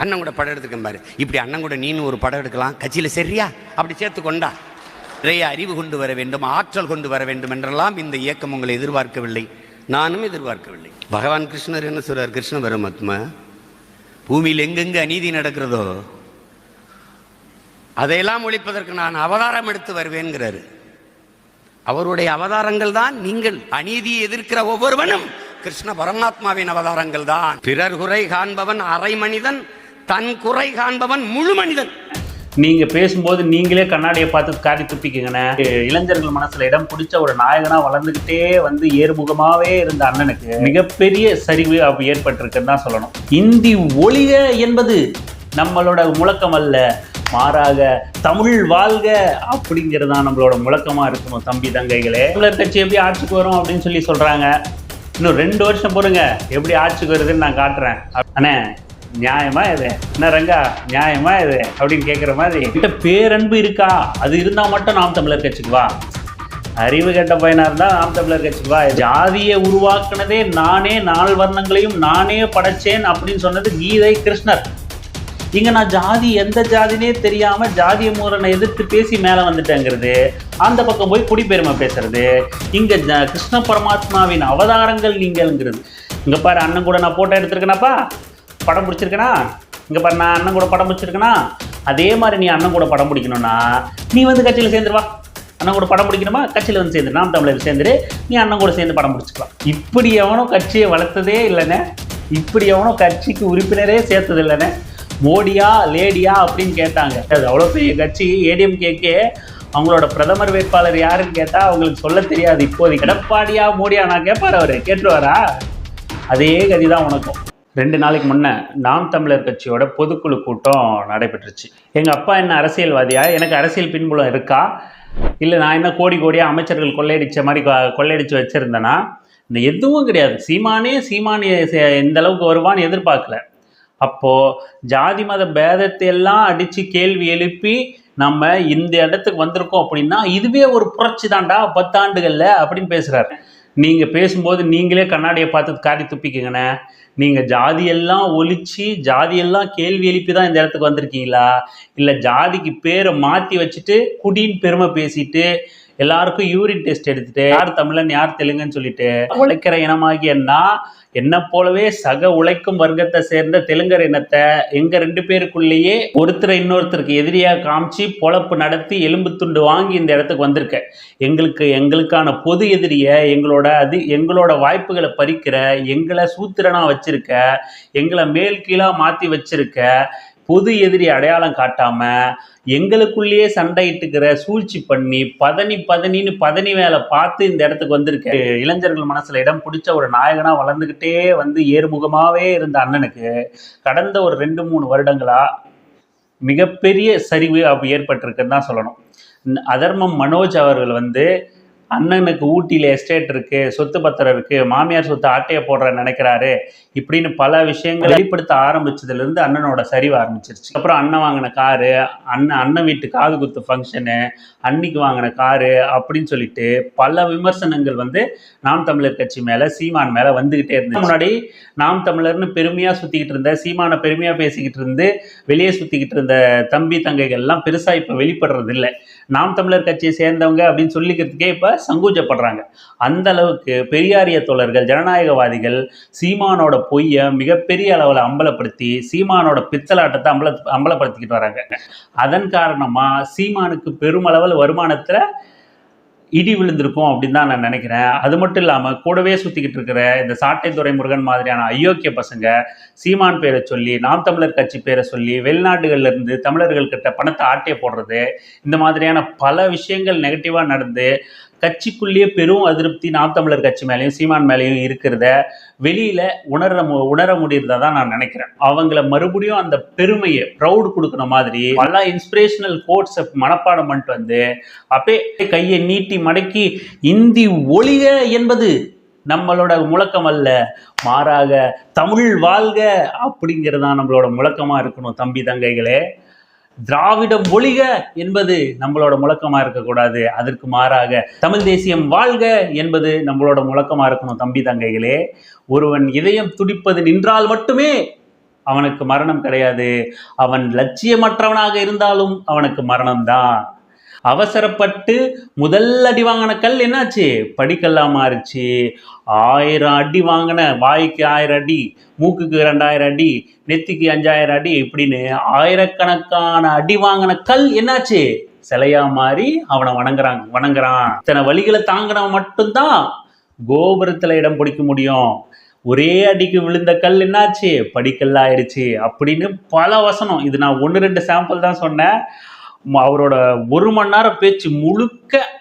அண்ணன் கூட படம் எடுத்துக்க பாரு. இப்படி அண்ணன் கூட நீனு ஒரு படம் எடுக்கலாம். கட்சியில் சரியா? அப்படி சேர்த்து கொண்டா? நிறைய அறிவு கொண்டு வர வேண்டும் ஆற்றல் கொண்டு வர வேண்டும் என்றெல்லாம் இந்த இயக்கம் உங்களை எதிர்பார்க்கவில்லை. நானும் எதிர்பார்க்கவில்லை. பகவான் கிருஷ்ணர் என்ன சொல்றார்? கிருஷ்ண பரமாத்மா பூமியில் எங்கெங்கு அநீதி நடக்கிறதோ அதையெல்லாம் ஒழிப்பதற்கு நான் அவதாரம் எடுத்து வருவேன்கிறாரு. அவருடைய அவதாரங்கள் தான் நீங்கள் அநீதியை எதிர்க்கிற ஒவ்வொருவனும் கிருஷ்ண பரமாத்மாவின் அவதாரங்கள் தான். பிறர் குறை காண்பவன் அரை மனிதன் தன் குறை காண்பவன் முழு மனிதன். நீங்க பேசும்போது நீங்களே கண்ணாடியை பார்த்து காரி துப்பிக்கங்கண்ணே. இளைஞர்கள் மனசுல இடம் பிடிச்ச ஒரு நாயகனா வளர்ந்துகிட்டே வந்து ஏறுமுகமாவே இருந்த அண்ணனுக்கு மிகப்பெரிய சரிவு ஏற்பட்டிருக்குன்னு தான் சொல்லணும். இந்தி ஒளிக என்பது நம்மளோட முழக்கம் அல்ல. மாறாக தமிழ் வாழ்க அப்படிங்கிறது தான் நம்மளோட முழக்கமா இருக்கணும் தம்பி தங்கைகளே. தமிழர் கட்சி எப்படி ஆட்சிக்கு வரும் அப்படின்னு சொல்லி சொல்றாங்க. இன்னும் ரெண்டு வருஷம் பொறுங்க. எப்படி ஆட்சிக்கு வருதுன்னு நான் காட்டுறேன். அண்ணே நியாயமா இது என்ன ரங்கா நியாயமா இது அப்படின்னு கேட்குற மாதிரி. கிட்ட பேரன்பு இருக்கா? அது இருந்தா மட்டும் நாம் தமிழர் கட்சிக்கு வா. அறிவு கெட்ட பையனா இருந்தா நாம் தமிழர் கட்சிக்கு வா. ஜாதியை உருவாக்குனதே நானே நால் வர்ணங்களையும் நானே படைச்சேன் அப்படின்னு சொன்னது கீதை கிருஷ்ணர். இங்க நான் ஜாதி எந்த ஜாதினே தெரியாம ஜாதிய மூரனை எதிர்த்து பேசி மேல வந்துட்டேங்கிறது. அந்த பக்கம் போய் குடிப்பெருமை பேசுறது. இங்க கிருஷ்ண பரமாத்மாவின் அவதாரங்கள் நீங்கள்ங்கிறது. இங்க பாரு அண்ணன் கூட நான் போட்டோ எடுத்திருக்கேனாப்பா. படம் பிடிச்சிருக்கனா? இங்கே பாரு நான் அண்ணன் கூட படம் பிடிச்சிருக்கனா? அதே மாதிரி நீ அண்ணன் கூட படம் பிடிக்கணும்னா நீ வந்து கட்சியில் சேர்ந்துருவா அண்ணன் கூட படம் பிடிக்கணுமா? கட்சியில் வந்து சேர்ந்து நாம் தமிழர் சேர்ந்துரு. நீ அண்ணன் கூட சேர்ந்து படம் பிடிச்சிக்கலாம். இப்படி எவனும் கட்சியை வளர்த்ததே இல்லைண்ணே. இப்படி எவனும் கட்சிக்கு உறுப்பினரே சேர்த்தது இல்லைண்ணே. மோடியா லேடியா அப்படின்னு கேட்டாங்க. அது அவ்வளோ பெரிய கட்சி. ஏடிஎம்கேக்கே அவங்களோட பிரதமர் வேட்பாளர் யாருன்னு கேட்டால் அவங்களுக்கு சொல்ல தெரியாது. இப்போதைக்கு எடப்பாடியா மோடியா நான் கேட்பார் அவர். கேட்டுருவாரா? அதே கதி தான் உனக்கும். ரெண்டு நாளைக்கு முன்னே நாம் தமிழர் கட்சியோட பொதுக்குழு கூட்டம் நடைபெற்றுச்சு. எங்கள் அப்பா என்ன அரசியல்வாதியா? எனக்கு அரசியல் பின்புலம் இருக்கா? இல்லை நான் என்ன கோடி கோடியாக அமைச்சர்கள் கொள்ளையடித்த மாதிரி கொள்ளையடித்து வச்சுருந்தேன்னா இந்த எதுவும் கிடையாது. சீமானே சீமானே சே- இந்த அளவுக்கு வருவான்னு எதிர்பார்க்கல. அப்போது ஜாதி மத பேதத்தை எல்லாம் அடித்து கேள்வி எழுப்பி நம்ம இந்த இடத்துக்கு வந்திருக்கோம் அப்படின்னா இதுவே ஒரு புரட்சி தான்டா பத்தாண்டுகளில் அப்படின்னு பேசுகிறாரு நீங்கள் பேசும்போது நீங்களே கண்ணாடியை பார்த்து காரி துப்பிக்கங்கண்ணே. நீங்கள் ஜாதியெல்லாம் ஒழிச்சு ஜாதியெல்லாம் கேள்வி எழுப்பி தான் இந்த இடத்துக்கு வந்திருக்கீங்களா? இல்லை ஜாதிக்கு பேரை மாற்றி வச்சுட்டு குடின்னு பெருமை பேசிட்டு எல்லாருக்கும் யூரின் டெஸ்ட் எடுத்துட்டு யார் தமிழன் யார் தெலுங்குன்னு சொல்லிட்டு உழைக்கிற இனமாகிய நான் என்ன போலவே சக உழைக்கும் வர்க்கத்தை சேர்ந்த தெலுங்கர் இனத்தை எங்க ரெண்டு பேருக்குள்ளேயே ஒருத்தரை இன்னொருத்தருக்கு எதிரியா காமிச்சு பொழப்பு நடத்தி எலும்பு துண்டு வாங்கி இந்த இடத்துக்கு வந்திருக்க எங்களுக்கு எங்களுக்கான பொது எதிரியை எங்களோட அது எங்களோட வாய்ப்புகளை பறிக்கிற எங்களை சூத்திரனா வச்சிருக்க எங்களை மேல் கீழா மாத்தி வச்சிருக்க பொது எதிரி அடையாளம் காட்டாமல் எங்களுக்குள்ளேயே சண்டையிட்டுக்கிற சூழ்ச்சி பண்ணி பதனி பதனின்னு பதனி வேலை பார்த்து இந்த இடத்துக்கு வந்திருக்க இளைஞர்கள் மனசில் இடம் பிடிச்ச ஒரு நாயகனாக வளர்ந்துக்கிட்டே வந்து ஏறுமுகமாகவே இருந்த அண்ணனுக்கு கடந்த ஒரு ரெண்டு மூணு வருடங்களாக மிகப்பெரிய சரிவு அப்போ ஏற்பட்டிருக்குன்னு தான் சொல்லணும். அதர்மம் மனோஜ் அவர்கள் வந்து அண்ணனுக்கு ஊட்டியில் எஸ்டேட் இருக்குது சொத்து பத்திரம் இருக்குது மாமியார் சொத்து ஆட்டையை போடுற நினைக்கிறாரு இப்படின்னு பல விஷயங்களை வெளிப்படுத்த ஆரம்பிச்சதுலேருந்து அண்ணனோட சரிவு ஆரம்பிச்சிருச்சு. அப்புறம் அண்ணன் வாங்கின காரு அண்ணன் அண்ணன் வீட்டு காது குத்து ஃபங்க்ஷனு அன்னைக்கு வாங்கின காரு அப்படின்னு சொல்லிட்டு பல விமர்சனங்கள் வந்து நாம் தமிழர் கட்சி மேலே சீமான் மேலே வந்துக்கிட்டே இருந்துச்சு. முன்னாடி நாம் தமிழர்னு பெருமையாக சுற்றிக்கிட்டு இருந்த சீமானை பெருமையாக பேசிக்கிட்டு இருந்து வெளியே சுற்றிக்கிட்டு இருந்த தம்பி தங்கைகள்லாம் பெருசாக இப்போ இப்ப வெளிப்படுறது இல்லை நாம் தமிழர் கட்சியை சேர்ந்தவங்க அப்படின்னு சொல்லிக்கிறதுக்கே இப்போ சங்கூச்சப்படுறாங்க. அந்த அளவுக்கு பெரியாரிய தோழர்கள் ஜனநாயகவாதிகள் சீமானோட பொய்யை மிகப்பெரிய அளவில் அம்பலப்படுத்தி சீமானோட பித்தலாட்டத்தை அம்பல அம்பலப்படுத்திக்கிட்டு வராங்க. அதன் காரணமாக சீமானுக்கு பெருமளவில் வருமானத்தில் இடி விழுந்திருக்கும் அப்படின்னு தான் நான் நினைக்கிறேன். அது மட்டும் இல்லாமல் கூடவே சுற்றிக்கிட்டு இருக்கிற இந்த சாட்டை முருகன் மாதிரியான அயோக்கிய பசங்க சீமான் பேரை சொல்லி நாம் தமிழர் கட்சி பேரை சொல்லி வெளிநாடுகள்லேருந்து தமிழர்கள்கிட்ட தமிழர்கள் பணத்தை ஆட்டைய போடுறது இந்த மாதிரியான பல விஷயங்கள் நெகட்டிவாக நடந்து கட்சிக்குள்ளேயே பெரும் அதிருப்தி நாம் தமிழர் கட்சி மேலேயும் சீமான் மேலேயும் இருக்கிறத வெளியில உணர மு- உணர முடியறதா தான் நான் நினைக்கிறேன். அவங்கள மறுபடியும் அந்த பெருமையை ப்ரௌட் கொடுக்குற மாதிரி நல்லா இன்ஸ்பிரேஷனல் கோட்ஸை மனப்பாடம் பண்ணிட்டு வந்து அப்படியே கையை நீட்டி மடக்கி இந்தி ஒளிக என்பது நம்மளோட முழக்கம் அல்ல. மாறாக தமிழ் வாழ்க அப்படிங்கிறது தான் நம்மளோட முழக்கமா இருக்கணும் தம்பி தங்கைகளே. திராவிடம் ஒழிக என்பது நம்மளோட முழக்கமா இருக்கக்கூடாது. அதற்கு மாறாக தமிழ் தேசியம் வாழ்க என்பது நம்மளோட முழக்கமா இருக்கணும் தம்பி தங்கைகளே. ஒருவன் இதயம் துடிப்பது நின்றால் மட்டுமே அவனுக்கு மரணம் கிடையாது. அவன் லட்சியமற்றவனாக இருந்தாலும் அவனுக்கு மரணம்தான். அவசரப்பட்டு முதல் அடி வாங்கின கல் என்னாச்சு? படிக்கல்லாம் மாறிச்சு. ஆயிரம் அடி வாங்கின வாய்க்கு ஆயிரம் அடி மூக்குக்கு ரெண்டாயிரம் அடி நெத்திக்கு அஞ்சாயிரம் அடி இப்படின்னு ஆயிரக்கணக்கான அடி வாங்கின கல் என்னாச்சு? சிலையா மாறி அவனை வணங்குறாங்க வணங்குறான். இத்தனை வழிகளை தாங்கினவன் மட்டும்தான் கோபுரத்துல இடம் பிடிக்க முடியும். ஒரே அடிக்கு விழுந்த கல் என்னாச்சு? படிக்கல் ஆயிடுச்சு அப்படின்னு பல வசனம். இது நான் ஒன்று ரெண்டு சாம்பிள் தான் சொன்னேன். அவரோட ஒரு மணி நேரம் பேச்சு முழுக்க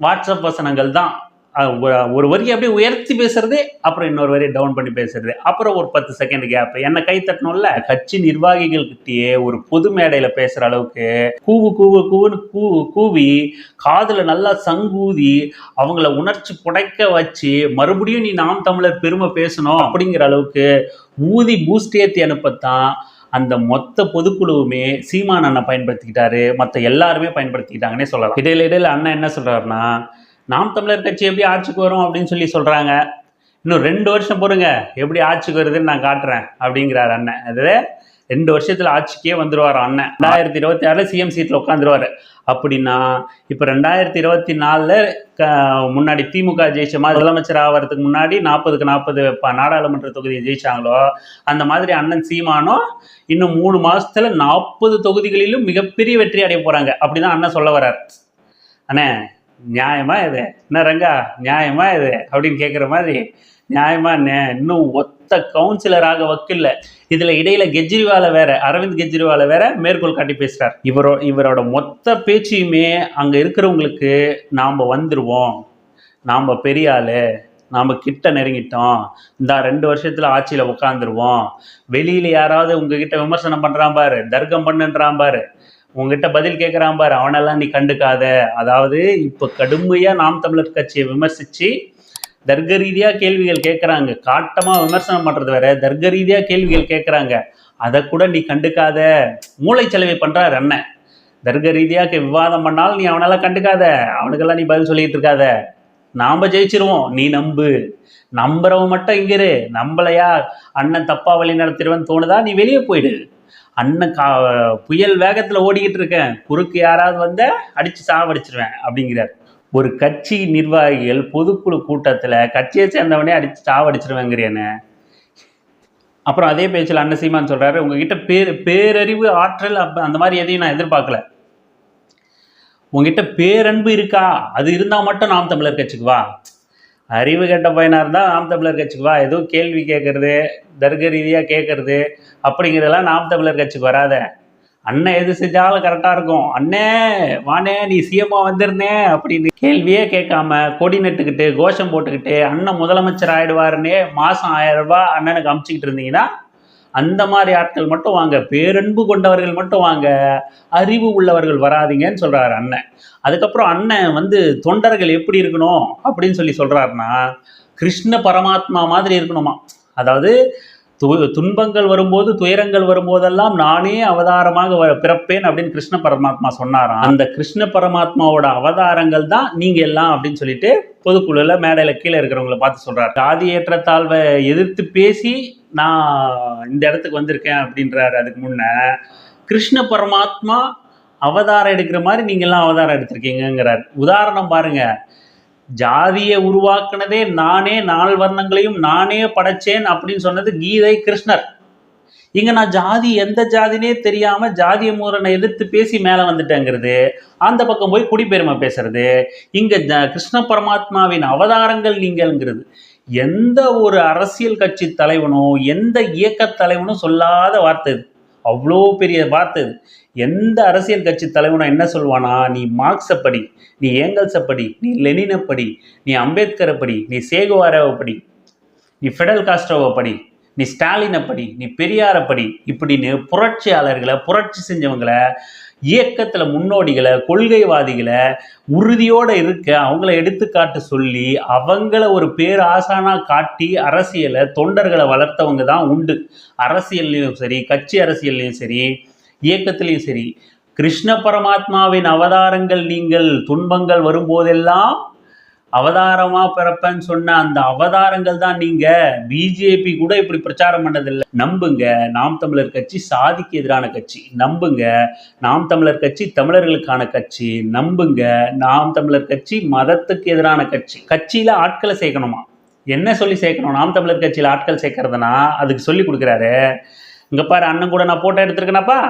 வாட்ஸ்அப் வசனங்கள் தான். ஒரு- ஒரு வரியை அப்படியே உயர்த்தி பேசுறது அப்புறம் இன்னொரு வரியை டவுன் பண்ணி பேசுறது. அப்புறம் ஒரு பத்து செகண்ட் கேப் என்ன கை தட்டணும்ல? கட்சி நிர்வாகிகள் கிட்டயே ஒரு பொது மேடையில பேசுற அளவுக்கு கூவு கூவு கூவுன்னு கூ கூவி காதுல நல்லா சங்கூதி அவங்கள உணர்ச்சி புடைக்க வச்சு மறுபடியும் நீ நாம் தமிழர் பெருமை பேசணும் அப்படிங்கிற அளவுக்கு ஊதி பூஸ்ட் ஏற்றி அனுப்பத்தான் அந்த மொத்த பொதுக்குழுவுமே சீமான் அண்ணன் பயன்படுத்திக்கிட்டாரு. மற்ற எல்லாருமே பயன்படுத்திக்கிட்டாங்கன்னே சொல்லலாம். இடையில இடையில அண்ணன் என்ன சொல்றாருன்னா நாம் தமிழர் கட்சி எப்படி ஆட்சிக்கு வரும்? அப்படின்னு சொல்லி சொல்றாங்க. இன்னும் ரெண்டு வருஷம் பொறுங்க. எப்படி ஆட்சிக்கு வருதுன்னு நான் காட்டுறேன். அப்படிங்கிறார் அண்ணன். அது ரெண்டு வருஷத்துல ஆட்சிக்கே வந்துருவார் அண்ணன். ரெண்டாயிரத்தி இருபத்தி ஆறுல சிஎம் சீட்ல உட்காந்துருவாரு. அப்படின்னா இப்போ ரெண்டாயிரத்தி இருபத்தி நாலுல முன்னாடி திமுக ஜெயிச்ச மாதிரி முதலமைச்சர் ஆகிறதுக்கு முன்னாடி நாற்பதுக்கு நாற்பது நாடாளுமன்ற தொகுதியை ஜெயிச்சாங்களோ அந்த மாதிரி அண்ணன் சீமானும் இன்னும் மூணு மாசத்துல நாற்பது தொகுதிகளிலும் மிகப்பெரிய வெற்றி அடைய போறாங்க. அப்படிதான் அண்ணன் சொல்ல வர்றார். அண்ணே நியாயமா இது? என்ன ரங்கா நியாயமா இது? அப்படின்னு கேட்குற மாதிரி நியாயமா அண்ணே இன்னும் ஒத்த கவுன்சிலராக வக்கில்ல. இதுல இடையில கெஜ்ரிவால வேற அரவிந்த் கெஜ்ரிவால வேற மேற்கோள் காட்டி பேசுறார். இவரோ இவரோட மொத்த பேச்சையுமே அங்க இருக்கிறவங்களுக்கு நாம வந்துருவோம். நாம பெரிய ஆள் நாம கிட்ட நெருங்கிட்டோம். இந்த ரெண்டு வருஷத்தில் ஆட்சியில் உட்காந்துருவோம் வெளியில் யாராவது உங்ககிட்ட விமர்சனம் பண்ணுறான் பாரு தர்க்கம் பண்ணுன்றான் பாரு. உங்ககிட்ட பதில் கேட்குறான் பாரு அவனெல்லாம் நீ கண்டுக்காத. அதாவது இப்போ கடுமையாக நாம் தமிழர் கட்சியை விமர்சித்து தர்க்க ரீதியாக கேள்விகள் கேட்குறாங்க காட்டமாக விமர்சனம் பண்ணுறது வேற. தர்க்க ரீதியாக கேள்விகள் கேட்குறாங்க அதை கூட நீ கண்டுக்காத. மூளைச்சலவை பண்ணுறாரு அண்ணன். தர்க்க ரீதியாக விவாதம் பண்ணாலும் நீ அவனெல்லாம் கண்டுக்காத. அவனுக்கெல்லாம் நீ பதில் சொல்லிட்டு இருக்காத. நாம் ஜெயிச்சிருவோம். நீ நம்பு. நம்புறவன் மட்டும் இங்கிரு நம்பலையா? அண்ணன் தப்பா வழி நடத்திடுவேன்னு தோணுதா? நீ வெளியே போயிடு. அண்ணன் கா புயல் வேகத்தில் ஓடிக்கிட்டு இருக்கேன். குறுக்கு யாராவது வந்த அடித்து சாவடிச்சிருவேன் அப்படிங்கிறார். ஒரு கட்சி நிர்வாகிகள் பொதுக்குழு கூட்டத்தில் கட்சியை சேர்ந்தவனே அடிச்சு சாவடிச்சிருவேங்கிறேன்னு அப்புறம் அதே பேச்சில் அண்ணன் சீமான் சொல்கிறாரு உங்ககிட்ட பேர் பேரறிவு ஆற்றல் அப்ப அந்த மாதிரி எதையும் நான் எதிர்பார்க்கல. உங்ககிட்ட பேரன்பு இருக்கா? அது இருந்தால் மட்டும் நாம் தமிழர் கட்சிக்கு வா. அறிவு கெட்ட பையனாக இருந்தால் நாம் தமிழர் கட்சிக்கு வா. ஏதோ கேள்வி கேட்குறது தர்க்க ரீதியாக கேட்குறது அப்படிங்கிறதெல்லாம் நாம் தமிழர் கட்சிக்கு வராத. அண்ணன் எது செஞ்சாலும் கரெக்டாக இருக்கும். அண்ணே வானே நீ சிஎம்மா வந்துருந்தே அப்படின்னு கேள்வியே கேட்காம கொடி நட்டுக்கிட்டு கோஷம் போட்டுக்கிட்டு அண்ணன் முதலமைச்சர் ஆயிடுவாருன்னே மாதம் ஆயிரம் ரூபாய் அண்ணனுக்கு அமுச்சிக்கிட்டு இருந்தீங்கன்னா அந்த மாதிரி ஆட்கள் மட்டும் வாங்க பேரன்பு கொண்டவர்கள் மட்டும் வாங்க அறிவு உள்ளவர்கள் வராதீங்கன்னு சொல்கிறாரு அண்ணன். அதுக்கப்புறம் அண்ணன் வந்து தொண்டர்கள் எப்படி இருக்கணும் அப்படின்னு சொல்லி சொல்கிறாருன்னா கிருஷ்ண பரமாத்மா மாதிரி இருக்கணுமா? அதாவது து- துன்பங்கள் வரும்போது துயரங்கள் வரும்போதெல்லாம் நானே அவதாரமாக வ- பிறப்பேன் அப்படின்னு கிருஷ்ண பரமாத்மா சொன்னாராம். அந்த கிருஷ்ண பரமாத்மாவோட அவதாரங்கள் தான் நீங்க எல்லாம் அப்படின்னு சொல்லிட்டு பொதுக்குழுல மேடையில கீழே இருக்கிறவங்கள பார்த்து சொல்றாரு. ஜாதி ஏற்றத்தாழ்வை எதிர்த்து பேசி நான் இந்த இடத்துக்கு வந்திருக்கேன் அப்படின்றாரு அதுக்கு முன்ன. கிருஷ்ண பரமாத்மா அவதாரம் எடுக்கிற மாதிரி நீங்கெல்லாம் அவதாரம் எடுத்திருக்கீங்கங்கிறார். உதாரணம் பாருங்கள் ஜாதியை உருவாக்குனதே நானே நால் வர்ணங்களையும் நானே படைச்சேன் அப்படின்னு சொன்னது கீதை கிருஷ்ணர். இங்க நான் ஜாதி எந்த ஜாதினே தெரியாம ஜாதிய மூரனை எதிர்த்து பேசி மேல வந்துட்டேங்கிறது அந்த பக்கம் போய் குடிப்பெருமை பேசுறது இங்க ஜ- கிருஷ்ண பரமாத்மாவின் அவதாரங்கள் நீங்கள்ங்கிறது. எந்த ஒரு அரசியல் கட்சி தலைவனோ எந்த இயக்க தலைவனும் சொல்லாத வார்த்தை இது. அவ்வளோ பெரிய வார்த்தை. இது எந்த அரசியல் கட்சி தலைவனும் என்ன சொல்வானா நீ மார்க்ஸை படி நீ ஏங்கல்ஸை படி நீ லெனினை படி நீ அம்பேத்கரை படி நீ சேகுவாராவை படி நீ ஃபெடல் காஸ்ட்ரோவை படி நீ ஸ்டாலினை படி நீ பெரியாரை படி இப்படின்னு புரட்சியாளர்களை புரட்சி செஞ்சவங்களை இயக்கத்தில் முன்னோடிகளை கொள்கைவாதிகளை உறுதியோடு இருக்க அவங்கள எடுத்துக்காட்டு சொல்லி அவங்கள ஒரு பேர் ஆசானாக காட்டி அரசியலை தொண்டர்களை வளர்த்தவங்க தான் உண்டு. அரசியல்லையும் சரி கட்சி அரசியல்லையும் சரி இயக்கத்திலையும் சரி. கிருஷ்ண பரமாத்மாவின் அவதாரங்கள் நீங்கள் துன்பங்கள் வரும்போதெல்லாம் அவதாரமா பிறப்பேன்னு சொன்ன அந்த அவதாரங்கள் தான் நீங்க பிஜேபி கூட இப்படி பிரச்சாரம் பண்ணதில்லை. நம்புங்க நாம் தமிழர் கட்சி சாதிக்கு எதிரான கட்சி. நம்புங்க நாம் தமிழர் கட்சி தமிழர்களுக்கான கட்சி. நம்புங்க நாம் தமிழர் கட்சி மதத்துக்கு எதிரான கட்சி. கட்சியில ஆட்களை சேர்க்கணுமா? என்ன சொல்லி சேர்க்கணும்? நாம் தமிழர் கட்சியில் ஆட்கள் சேர்க்கறதுனா அதுக்கு சொல்லி கொடுக்குறாரு. இங்க பாரு அண்ணன் கூட நான் போட்டோ எடுத்திருக்கேனாப்பா.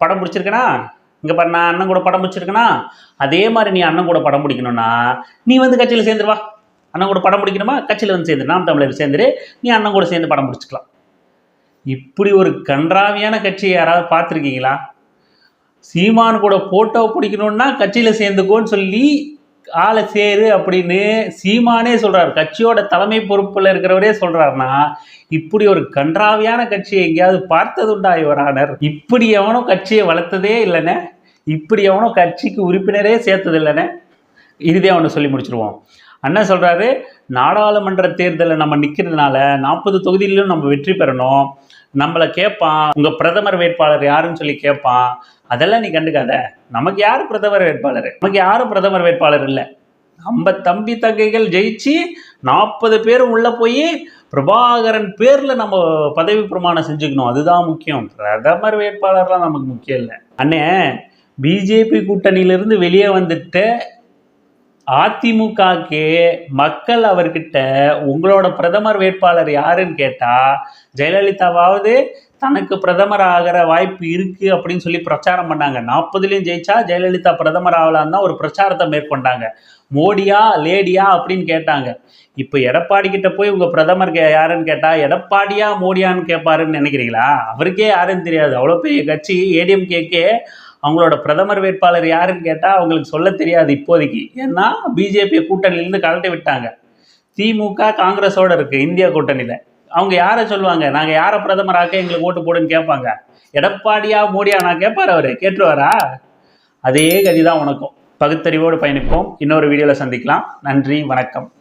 படம் பிடிச்சிருக்கேனா? இங்கே பாரு நான் அண்ணன் கூட படம் பிடிச்சிருக்கேனா? அதே மாதிரி நீ அண்ணன் கூட படம் பிடிக்கணும்னா நீ வந்து கட்சியில் சேர்ந்துருவா அண்ணன் கூட படம் பிடிக்கணுமா? கட்சியில் வந்து சேர்ந்து நாம் தமிழர் சேர்ந்துரு நீ அண்ணன் கூட சேர்ந்து படம் பிடிச்சிக்கலாம். இப்படி ஒரு கன்றாவியான கட்சியை யாராவது பார்த்துருக்கீங்களா? சீமான் கூட ஃபோட்டோ பிடிக்கணுன்னா கட்சியில் சேர்ந்துக்கோன்னு சொல்லி ஆளை சேரு அப்படின்னு சீமானே சொல்கிறார் கட்சியோட தலைமை பொறுப்பில் இருக்கிறவரே சொல்கிறாருன்னா இப்படி ஒரு கன்றாவியான கட்சியை எங்கேயாவது பார்த்ததுண்டா இவரானர் இப்படி எவனும் கட்சியை வளர்த்ததே இல்லைண்ணே இப்படி எவனும் கட்சிக்கு உறுப்பினரே சேர்த்தது இல்லைனே இதுவே அவனை சொல்லி முடிச்சிருவோம். அண்ணன் சொல்கிறாரு நாடாளுமன்ற தேர்தலில் நம்ம நிற்கிறதுனால நாற்பது தொகுதியிலும் நம்ம வெற்றி பெறணும். நம்மளை கேட்பான் உங்கள் பிரதமர் வேட்பாளர் யாருன்னு சொல்லி கேட்பான் அதெல்லாம் நீ கண்டுக்காத. நமக்கு யார் பிரதமர் வேட்பாளர்? நமக்கு யாரும் பிரதமர் வேட்பாளர் இல்லை. நம்ம தம்பி தங்கைகள் ஜெயிச்சு நாற்பது பேர் உள்ள போய் பிரபாகரன் பேர்ல நம்ம பதவி பிரமாணம் செஞ்சுக்கணும். அதுதான் முக்கியம். பிரதமர் வேட்பாளர்லாம் நமக்கு முக்கியம் இல்லை. அண்ணே பிஜேபி கூட்டணியிலிருந்து வெளியே வந்துட்டு அதிமுகக்கு மக்கள் அவர்கிட்ட உங்களோட பிரதமர் வேட்பாளர் யாருன்னு கேட்டால் ஜெயலலிதாவாவது தனக்கு பிரதமர் ஆகிற வாய்ப்பு இருக்கு அப்படின்னு சொல்லி பிரச்சாரம் பண்ணாங்க. நாற்பதுலேயும் ஜெயிச்சா ஜெயலலிதா பிரதமர் ஆகலான்னு தான் ஒரு பிரச்சாரத்தை மேற்கொண்டாங்க. மோடியா லேடியா அப்படின்னு கேட்டாங்க. இப்போ எடப்பாடி கிட்ட போய் உங்க பிரதமர் கே- யாருன்னு கேட்டா எடப்பாடியா மோடியான்னு கேட்பாருன்னு நினைக்கிறீங்களா? அவருக்கே யாருன்னு தெரியாது. அவ்வளோ பெரிய கட்சி ஏடிஎம்கேக்கே அவங்களோட பிரதமர் வேட்பாளர் யாருன்னு கேட்டால் அவங்களுக்கு சொல்ல தெரியாது இப்போதைக்கு. ஏன்னா பிஜேபி கூட்டணியிலேருந்து கலட்டி விட்டாங்க. திமுக காங்கிரஸோட இருக்குது இந்தியா கூட்டணியில். அவங்க யாரை சொல்லுவாங்க? நாங்கள் யாரை பிரதமராக்க எங்களுக்கு ஓட்டு போடுன்னு கேட்பாங்க. எடப்பாடியா மோடியா நான் கேட்பார் அவர். கேட்டுருவாரா? அதே கதி தான் உனக்கும். பகுத்தறிவோடு பயணிப்போம். இன்னொரு வீடியோவில் சந்திக்கலாம். நன்றி வணக்கம்.